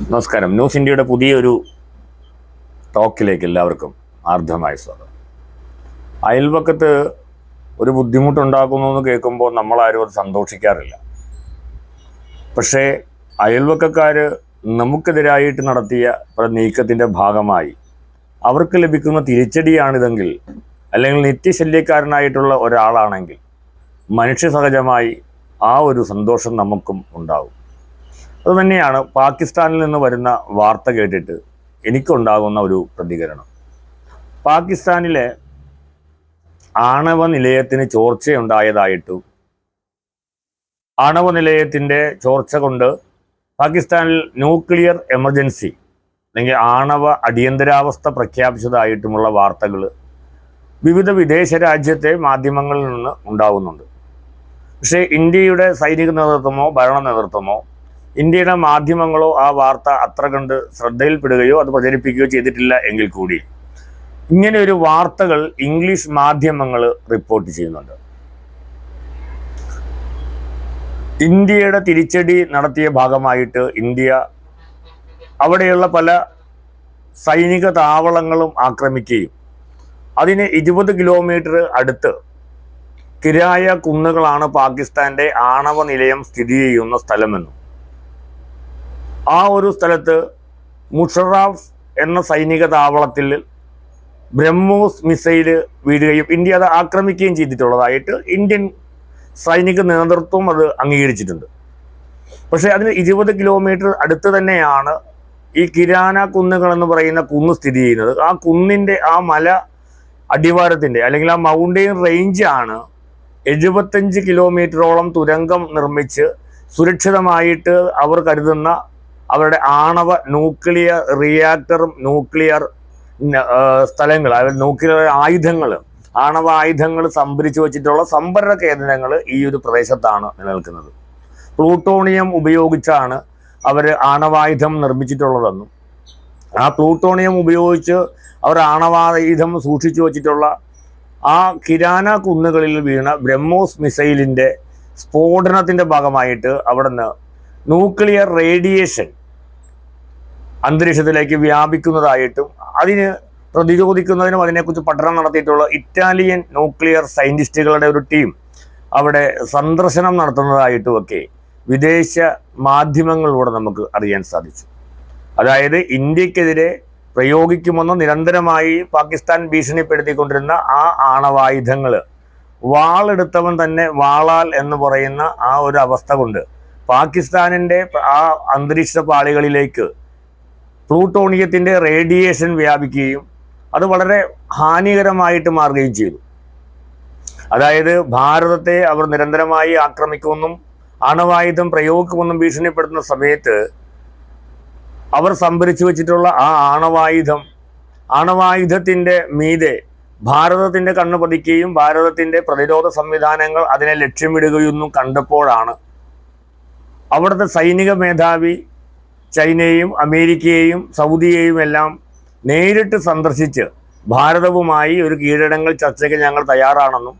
നമസ്കാരം. ന്യൂസ് ഇന്ത്യയുടെ പുതിയൊരു ടോക്കിലേക്ക് എല്ലാവർക്കും ആർദ്രമായ സ്വാഗതം. അയൽവക്കത്ത് ഒരു ബുദ്ധിമുട്ടുണ്ടാക്കുന്നു എന്ന് കേൾക്കുമ്പോൾ നമ്മളാരും അത് സന്തോഷിക്കാറില്ല. പക്ഷേ അയൽവക്കക്കാർ നമുക്കെതിരായിട്ട് നടത്തിയ ഒരു നീക്കത്തിന്റെ ഭാഗമായി അവർക്ക് ലഭിക്കുന്ന തിരിച്ചടിയാണിതെങ്കിൽ അല്ലെങ്കിൽ നിത്യശല്യക്കാരനായിട്ടുള്ള ഒരാളാണെങ്കിൽ മനുഷ്യ സഹജമായി ആ ഒരു സന്തോഷം നമുക്കും ഉണ്ടാവും. അതുതന്നെയാണ് പാകിസ്ഥാനിൽ നിന്ന് വരുന്ന വാർത്ത കേട്ടിട്ട് എനിക്കുണ്ടാകുന്ന ഒരു പ്രതികരണം. പാകിസ്ഥാനിലെ ആണവ നിലയത്തിന് ചോർച്ചയുണ്ടായതായിട്ടും ആണവ നിലയത്തിന്റെ ചോർച്ച കൊണ്ട് പാകിസ്ഥാനിൽ ന്യൂക്ലിയർ എമർജൻസി അല്ലെങ്കിൽ ആണവ അടിയന്തരാവസ്ഥ പ്രഖ്യാപിച്ചതായിട്ടുമുള്ള വാർത്തകൾ വിവിധ വിദേശ രാജ്യത്തെ മാധ്യമങ്ങളിൽ നിന്ന് ഉണ്ടാകുന്നുണ്ട്. പക്ഷേ ഇന്ത്യയുടെ സൈനിക നേതൃത്വമോ ഭരണ നേതൃത്വമോ ഇന്ത്യയുടെ മാധ്യമങ്ങളോ ആ വാർത്ത അത്ര കണ്ട് ശ്രദ്ധയിൽപ്പെടുകയോ അത് പ്രചരിപ്പിക്കുകയോ ചെയ്തിട്ടില്ല എങ്കിൽ കൂടി ഇങ്ങനെ ഒരു വാർത്തകൾ ഇംഗ്ലീഷ് മാധ്യമങ്ങൾ റിപ്പോർട്ട് ചെയ്യുന്നുണ്ട്. ഇന്ത്യയുടെ തിരിച്ചടി നടത്തിയ ഭാഗമായിട്ട് ഇന്ത്യ അവിടെയുള്ള പല സൈനിക താവളങ്ങളും ആക്രമിക്കുകയും അതിന് ഇരുപത് കിലോമീറ്റർ അടുത്ത് കിരായ കുന്നുകളാണ് പാകിസ്ഥാന്റെ ആണവ നിലയം സ്ഥിതി ചെയ്യുന്ന സ്ഥലമെന്നും ആ ഒരു സ്ഥലത്ത് മുഷറാഫ് എന്ന സൈനിക താവളത്തിൽ ബ്രഹ്മോസ് മിസൈൽ വീഴുകയും ഇന്ത്യ അത് ആക്രമിക്കുകയും ചെയ്തിട്ടുള്ളതായിട്ട് ഇന്ത്യൻ സൈനിക നേതൃത്വം അത് അംഗീകരിച്ചിട്ടുണ്ട്. പക്ഷേ അതിന് ഇരുപത് കിലോമീറ്റർ അടുത്ത് തന്നെയാണ് ഈ കിരാന കുന്നുകൾ എന്ന് പറയുന്ന കുന്ന് സ്ഥിതി ചെയ്യുന്നത്. ആ കുന്നിന്റെ ആ മല അടിവാരത്തിന്റെ അല്ലെങ്കിൽ ആ മൗണ്ടെയിൻ റേഞ്ചാണ് എഴുപത്തഞ്ച് കിലോമീറ്ററോളം തുരങ്കം നിർമ്മിച്ച് സുരക്ഷിതമായിട്ട് അവർ കരുതുന്ന അവരുടെ ആണവ ന്യൂക്ലിയർ റിയാക്ടറും ന്യൂക്ലിയർ സ്ഥലങ്ങൾ അതായത് ന്യൂക്ലിയർ ആയുധങ്ങൾ ആണവ ആയുധങ്ങൾ സംഭരിച്ചു വച്ചിട്ടുള്ള സംഭരണ കേന്ദ്രങ്ങൾ ഈ ഒരു പ്രദേശത്താണ് നിലനിൽക്കുന്നത്. പ്ലൂട്ടോണിയം ഉപയോഗിച്ചാണ് അവർ ആണവായുധം നിർമ്മിച്ചിട്ടുള്ളതെന്നും ആ പ്ലൂട്ടോണിയം ഉപയോഗിച്ച് അവർ ആണവായുധം സൂക്ഷിച്ചു വച്ചിട്ടുള്ള ആ കിരാന കുന്നുകളിൽ വീണ ബ്രഹ്മോസ് മിസൈലിന്റെ സ്ഫോടനത്തിന്റെ ഭാഗമായിട്ട് അവിടുന്ന് ന്യൂക്ലിയർ റേഡിയേഷൻ അന്തരീക്ഷത്തിലേക്ക് വ്യാപിക്കുന്നതായിട്ടും അതിന് പ്രതിരോധിക്കുന്നതിനും അതിനെക്കുറിച്ച് പഠനം നടത്തിയിട്ടുള്ള ഇറ്റാലിയൻ ന്യൂക്ലിയർ സയന്റിസ്റ്റുകളുടെ ഒരു ടീം അവിടെ സന്ദർശനം നടത്തുന്നതായിട്ടുമൊക്കെ വിദേശ മാധ്യമങ്ങളിലൂടെ നമുക്ക് അറിയാൻ സാധിച്ചു. അതായത് ഇന്ത്യക്കെതിരെ പ്രയോഗിക്കുമെന്ന് നിരന്തരമായി പാകിസ്ഥാൻ ഭീഷണിപ്പെടുത്തിക്കൊണ്ടിരുന്ന ആ ആണവായുധങ്ങൾ വാളെടുത്തവൻ തന്നെ വാളാൽ എന്ന് പറയുന്ന ആ ഒരു അവസ്ഥ കൊണ്ട് പാകിസ്ഥാനിന്റെ ആ അന്തരീക്ഷ പാളികളിലേക്ക് പ്ലൂട്ടോണിയത്തിന്റെ റേഡിയേഷൻ വ്യാപിക്കുകയും അത് വളരെ ഹാനികരമായിട്ട് മാറുകയും ചെയ്തു. അതായത് ഭാരതത്തെ അവർ നിരന്തരമായി ആക്രമിക്കുമെന്നും ആണവായുധം പ്രയോഗിക്കുമെന്നും ഭീഷണിപ്പെടുത്തുന്ന സമയത്ത് അവർ സംഭരിച്ചു വെച്ചിട്ടുള്ള ആ ആണവായുധം ആണവായുധത്തിന്റെ മീതെ ഭാരതത്തിന്റെ കണ്ണ് പതിക്കുകയും ഭാരതത്തിന്റെ പ്രതിരോധ സംവിധാനങ്ങൾ അതിനെ ലക്ഷ്യമിടുകയൊന്നും കണ്ടപ്പോഴാണ് അവിടുത്തെ സൈനിക മേധാവി ചൈനയെയും അമേരിക്കയെയും സൗദിയെയും എല്ലാം നേരിട്ട് സന്ദർശിച്ച് ഭാരതവുമായി ഒരു കീഴടങ്ങൾ ചർച്ചയ്ക്ക് ഞങ്ങൾ തയ്യാറാണെന്നും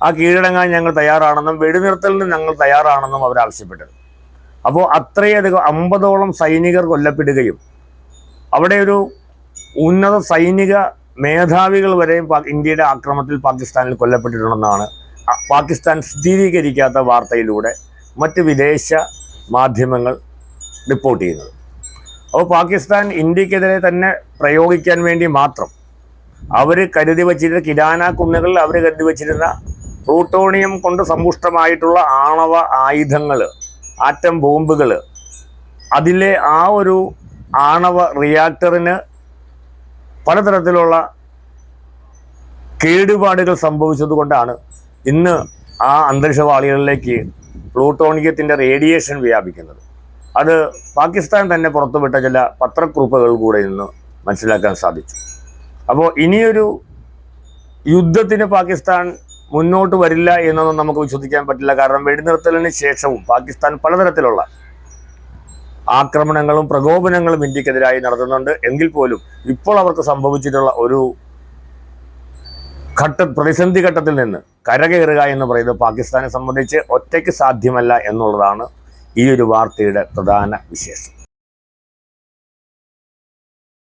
ആ കീഴടങ്ങാൻ ഞങ്ങൾ തയ്യാറാണെന്നും വെടിനിർത്തലിന് ഞങ്ങൾ തയ്യാറാണെന്നും അവർ ആവശ്യപ്പെട്ടത്. അപ്പോൾ അത്രയധികം അമ്പതോളം സൈനികർ കൊല്ലപ്പെടുകയും അവിടെ ഒരു ഉന്നത സൈനിക മേധാവികൾ വരെയും ഇന്ത്യയുടെ ആക്രമണത്തിൽ പാകിസ്ഥാനിൽ കൊല്ലപ്പെട്ടിട്ടുണ്ടെന്നാണ് പാകിസ്ഥാൻ സ്ഥിരീകരിക്കാത്ത വാർത്തയിലൂടെ മറ്റ് വിദേശ മാധ്യമങ്ങൾ റിപ്പോർട്ട് ചെയ്യുന്നത്. അപ്പോൾ പാകിസ്ഥാൻ ഇന്ത്യക്കെതിരെ തന്നെ പ്രയോഗിക്കാൻ വേണ്ടി മാത്രം അവർ കരുതി വച്ചിരുന്ന കിരാന കുന്നുകളിൽ അവർ കരുതി വച്ചിരുന്ന പ്ലൂട്ടോണിയം കൊണ്ട് സമ്പുഷ്ടമായിട്ടുള്ള ആണവ ആയുധങ്ങൾ ആറ്റം ബോംബുകൾ അതിലെ ആ ഒരു ആണവ റിയാക്ടറിന് പലതരത്തിലുള്ള കേടുപാടുകൾ സംഭവിച്ചതുകൊണ്ടാണ് ഇന്ന് ആ അന്തരീക്ഷവാളികളിലേക്ക് പ്ലൂട്ടോണിയത്തിന്റെ റേഡിയേഷൻ വ്യാപിക്കുന്നത്. അത് പാകിസ്ഥാൻ തന്നെ പുറത്തുവിട്ട ചില പത്രക്കുറിപ്പുകൾ കൂടെ നിന്ന് മനസ്സിലാക്കാൻ സാധിച്ചു. അപ്പോൾ ഇനിയൊരു യുദ്ധത്തിന് പാകിസ്ഥാൻ മുന്നോട്ട് വരില്ല എന്നൊന്നും നമുക്ക് വിശ്വസിക്കാൻ പറ്റില്ല. കാരണം വെടിനിർത്തലിന് ശേഷവും പാകിസ്ഥാൻ പലതരത്തിലുള്ള ആക്രമണങ്ങളും പ്രകോപനങ്ങളും ഇന്ത്യക്കെതിരായി നടത്തുന്നുണ്ട്. എങ്കിൽ പോലും ഇപ്പോൾ അവർക്ക് സംഭവിച്ചിട്ടുള്ള ഒരു ഘട്ട പ്രതിസന്ധി ഘട്ടത്തിൽ നിന്ന് കരകയറുക എന്ന് പറയുന്നത് പാകിസ്ഥാനെ സംബന്ധിച്ച് ഒറ്റയ്ക്ക് സാധ്യമല്ല എന്നുള്ളതാണ് ഈ ഒരു വാർത്തയുടെ പ്രധാന വിശേഷം